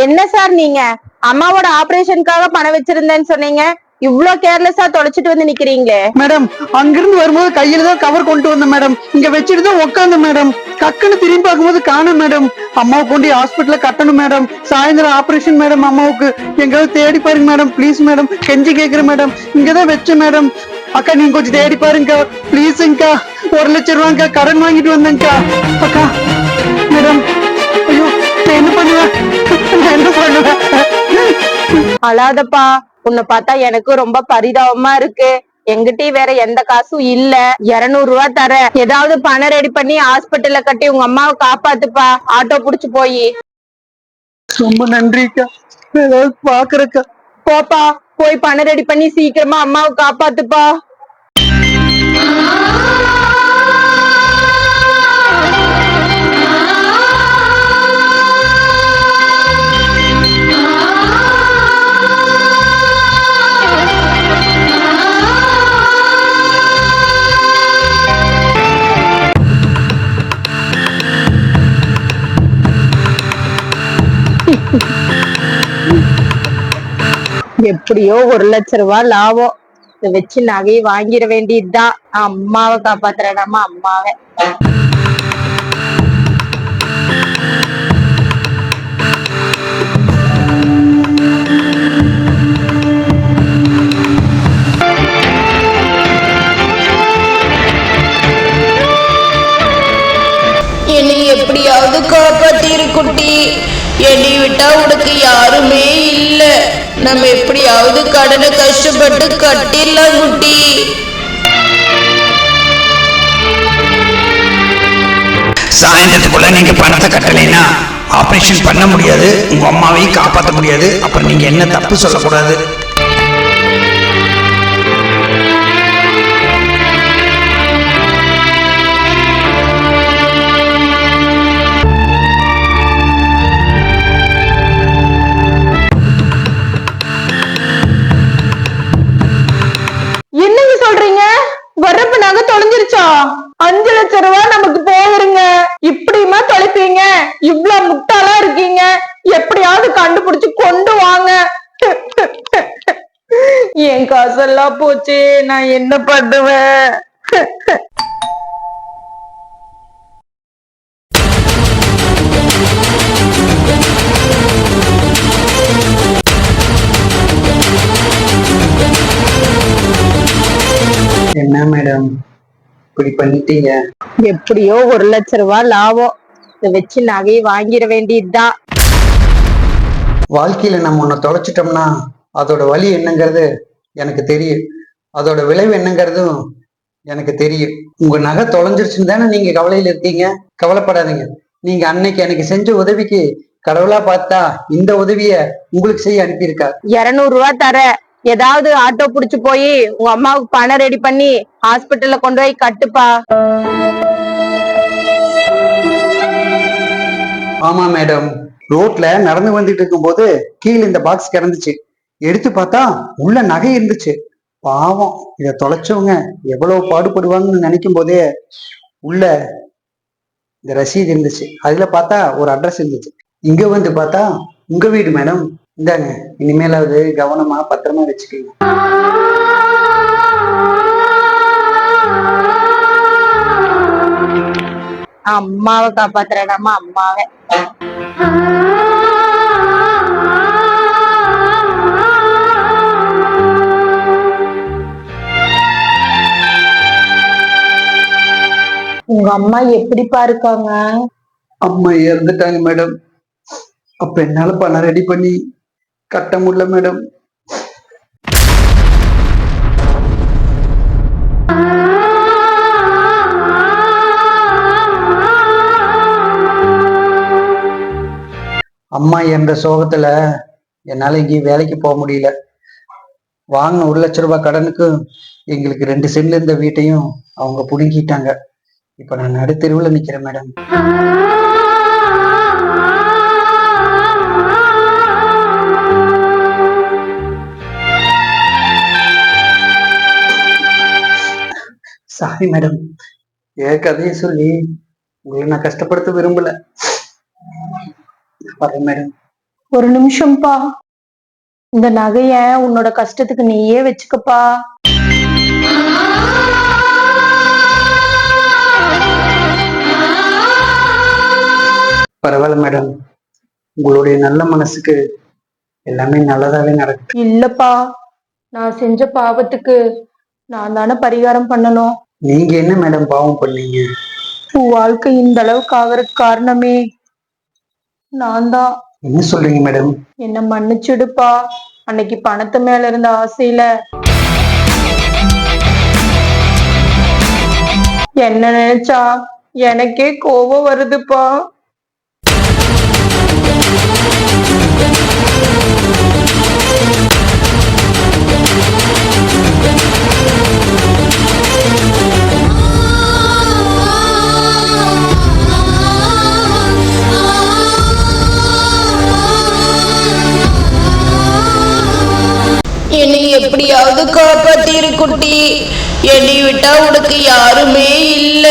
என்ன சார் நீங்க? அம்மாவோட ஆபரேஷனுக்காக பணம் வச்சிருந்தேன்னு சொன்னீங்க. இவ்ளோ கேர்லெஸ்ஸா தொலைச்சிட்டு வந்து நிக்கிறீங்களே மேடம் அங்கிருந்து வரும்போது கையில தான் கவர் கொண்டு வந்தேன் மேடம். இங்க வச்சுட்டு தான் உட்காந்து மேடம். கக்குன்னு திரும்பி பார்க்கும்போது காணும் மேடம். அம்மாவை கொண்டு ஹாஸ்பிட்டல கட்டணும் மேடம். சாயந்தரம் ஆபரேஷன் மேடம் அம்மாவுக்கு. எங்காவது தேடி பாருங்க மேடம். Please madam. கெஞ்சி கேக்குறேன் மேடம். இங்கதான் வச்சேன் மேடம். அக்கா நீங்க கொஞ்சம் தேடி பாருங்கக்கா. ப்ளீஸுங்கக்கா ஒரு லட்சம் ரூபாங்க்கா கடன் வாங்கிட்டு வந்தேங்க்கா அக்கா மேடம். ஐயோ என்ன என்ன பண்ணுவேன் அழாதப்பா உன்னை பார்த்தா எனக்கு ரொம்ப பரிதாபமா இருக்கு. எங்கிட்டயும் வேற எந்த காசும் இல்ல. இருநூறு ரூபாய் தரேன் ஏதாவது பணம் ரெடி பண்ணி ஹாஸ்பிட்டல்ல கட்டி உங்க அம்மாவை காப்பாத்துப்பா. ஆட்டோ புடிச்சு போய். ரொம்ப நன்றிக்கா ஏதாவது பாக்குறக்கா. போப்பா போய் பணம் ரெடி பண்ணி சீக்கிரமா அம்மாவை காப்பாத்துப்பா. எப்படியோ ஒரு லட்ச ரூபாய் லாபம். இதை வச்சு நகையை வாங்கிட வேண்டியதுதான். அம்மாவை காப்பாத்துறடாமா அம்மாவை. என்னை எப்படியாவது காப்பாத்திரு குட்டி. என்னை விட்டா உனக்கு யாருமே நம்ம எப்படியாவது கடனை கஷ்டப்பட்டு கட்டிடலாம் குட்டி. சாயந்தரத்துக்குள்ள நீங்க பணத்தை கட்டலைன்னா ஆபரேஷன் பண்ண முடியாது உங்க அம்மாவையும் காப்பாற்ற முடியாது. அப்புறம் நீங்க என்ன தப்பு சொல்லக்கூடாது? கண்டுபிடிச்சு கொண்டு வாங்க. என் காசெல்லாம் போச்சு நான் என்ன பண்ணுவேன்? என்ன மேடம் இப்படி பண்ணிட்டீங்க? எப்படியோ ஒரு லட்ச ரூபாய் லாபம். இதை வச்சு நகையை வாங்கிட வேண்டியதுதான். வாழ்க்கையில நம்ம ஒன்ன தொலைச்சிட்டோம்னா அதோட வலி என்னங்கிறது எனக்கு தெரியும். அதோட விளைவு என்னங்கிறதும் எனக்கு தெரியும். உங்க நகை தொலைஞ்சிருச்சுன்னு தானே நீங்க கவலையில இருக்கீங்க? கவலைப்படாதீங்க. நீங்க அன்னைக்கு எனக்கு செஞ்ச உதவிக்கு கடவுளா பார்த்தா இந்த உதவிய உங்களுக்கு செய்ய அனுப்பியிருக்கார் இருநூறு ரூபாய் தர. ஏதாவது ஆட்டோ புடிச்சு போய் உங்க அம்மாவுக்கு பணம் ரெடி பண்ணி ஹாஸ்பிட்டல்ல கொண்டு போய் கட்டுப்பா. ஆமா மேடம். ரோட்ல நடந்து வந்துட்டு இருக்கும்போது கீழே இந்த பாக்ஸ் கிடந்துச்சு. எடுத்து பார்த்தா உள்ள நகை இருந்துச்சு. பாவம் இத தொலைச்சவங்க எவ்வளவு பாடுபடுவாங்கன்னு நினைக்கும் போதே உள்ள இந்த ரசீது இருந்துச்சு. அதுல பார்த்தா ஒரு அட்ரஸ் இருந்துச்சு. இங்க வந்து பார்த்தா உங்க வீடு மேடம் இந்தாங்க இனிமேலாவது கவனமா பத்திரமா வச்சுக்கோங்க. அம்மாவை காப்பாத்துறடாமா அம்மாவை. உங்க அம்மா எப்படிப்பா இருக்காங்க? அம்மா இறந்துட்டாங்க மேடம் அப்ப என்னால பணம் ரெடி பண்ணி கட்ட முடியல மேடம் அம்மா என்ற சோகத்துல என்னால எங்கேயும் வேலைக்கு போக முடியல. வாங்கின ஒரு லட்ச ரூபாய் கடனுக்கு எங்களுக்கு ரெண்டு சென்ட்ல இருந்த வீட்டையும் அவங்க புடுங்கிட்டாங்க. இப்ப நான் நடுத்தெருவுல நிக்கிறேன் மேடம் சாரி மேடம் என் கதையை சொல்லி உங்களை நான் கஷ்டப்படுத்த விரும்பல. வரேன் மேடம் ஒரு நிமிஷம்ப்பா. இந்த நகைய உன்னோட கஷ்டத்துக்கு நீயே வச்சுக்கப்பா. பரவாயில்ல மேடம் உங்களுடைய நல்ல மனசுக்கு எல்லாமே நல்லதாவே நடக்கும் இல்லப்பா நான் செஞ்ச பாவத்துக்கு நான் தானே பரிகாரம் பண்ணணும். நீங்க என்ன மேடம் பாவம் பண்ணீங்க? உன் வாழ்க்கை இந்த அளவுக்கு ஆகிறதுக்கு காரணமே நான் தான். என்ன சொல்றீங்க மேடம் என்ன மன்னிச்சுடுப்பா. அன்னைக்கு பணத்து மேல இருந்த ஆசையில என்ன நினைச்சா எனக்கே கோபம் வருதுப்பா. எப்படியாவது காப்பாத்திரு குட்டி என்னை விட்டா உனக்கு யாருமே இல்ல.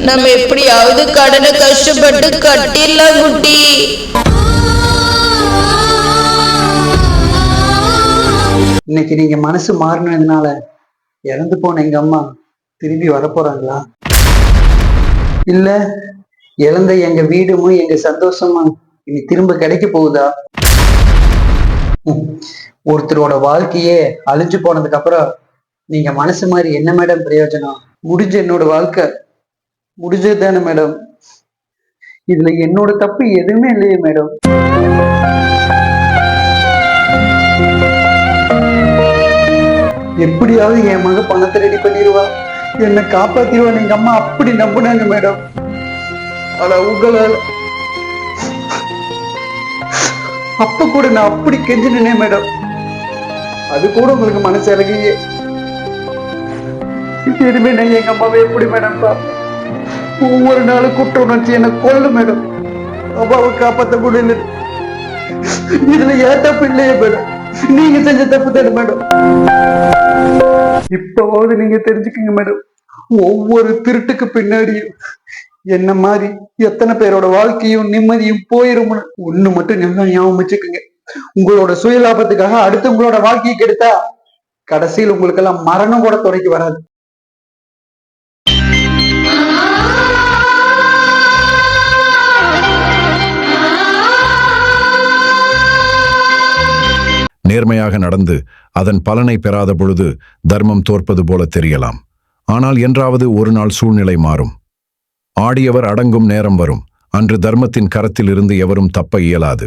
நம்ம எப்படியாவது கடனை கஷ்டப்பட்டு கட்டிடலாம் குட்டி. இன்னைக்கு நீங்க மனசு மாறினதுனால இறந்து போன எங்க அம்மா திரும்பி வரப்போறாங்களா? இல்ல இழந்த எங்க வீடும் எங்க சந்தோஷமும் இனி திரும்ப கிடைக்க போகுதா? ஒருத்தரோட வாழ்க்கையே அழிஞ்சு போனதுக்கு அப்புறம் நீங்க மனசு மாதிரி என்ன மேடம் பிரயோஜனம்? முடிஞ்ச என்னோட வாழ்க்கை. முடிஞ்சது தானே மேடம் இதுல என்னோட தப்பு எதுவுமே இல்லையே மேடம் எப்படியாவது என் மக பணத்தை ரெடி பண்ணிடுவா. என்னை காப்பாத்திடுவா எங்க அம்மா அப்படி நம்பினாங்க மேடம் ஆனா உங்களால அப்ப கூட நான் அப்படி கெஞ்சினே மேடம். அது கூட உங்களுக்கு மனசு இறங்கியே. இனிமே நான் எங்க அம்மாவை எப்படி மேடம் ஒவ்வொரு நாளும் குற்ற உணர்ச்சி என்ன கொல்லும் மேடம். அம்மாவை காப்பாத்த முடியல இதுல ஏன் தப்பு இல்லையே மேடம்? நீங்க செஞ்ச தப்பு தானே மேடம். இப்பவாவது நீங்க தெரிஞ்சுக்கங்க மேடம். ஒவ்வொரு திருட்டுக்கு பின்னாடியும் என்ன மாதிரி எத்தனை பேரோட வாழ்க்கையும் நிம்மதியும் போயிரும்னு ஒண்ணு மட்டும் நல்லா ஞாபகம் வச்சுக்கோங்க. உங்களோட சுயலாபத்துக்காக அடுத்து உங்களோட வாழ்க்கையை கெடுத்தா கடைசியில் உங்களுக்கெல்லாம் மரணம் கூட துறைக்கு வராது. நேர்மையாக நடந்து அதன் பலனை பெறாத பொழுது தர்மம் தோற்பது போல தெரியலாம். ஆனால் என்றாவது ஒரு நாள் சூழ்நிலை மாறும். ஆடியவர் அடங்கும் நேரம் வரும். அன்று தர்மத்தின் கரத்திலிருந்து எவரும் தப்ப இயலாது.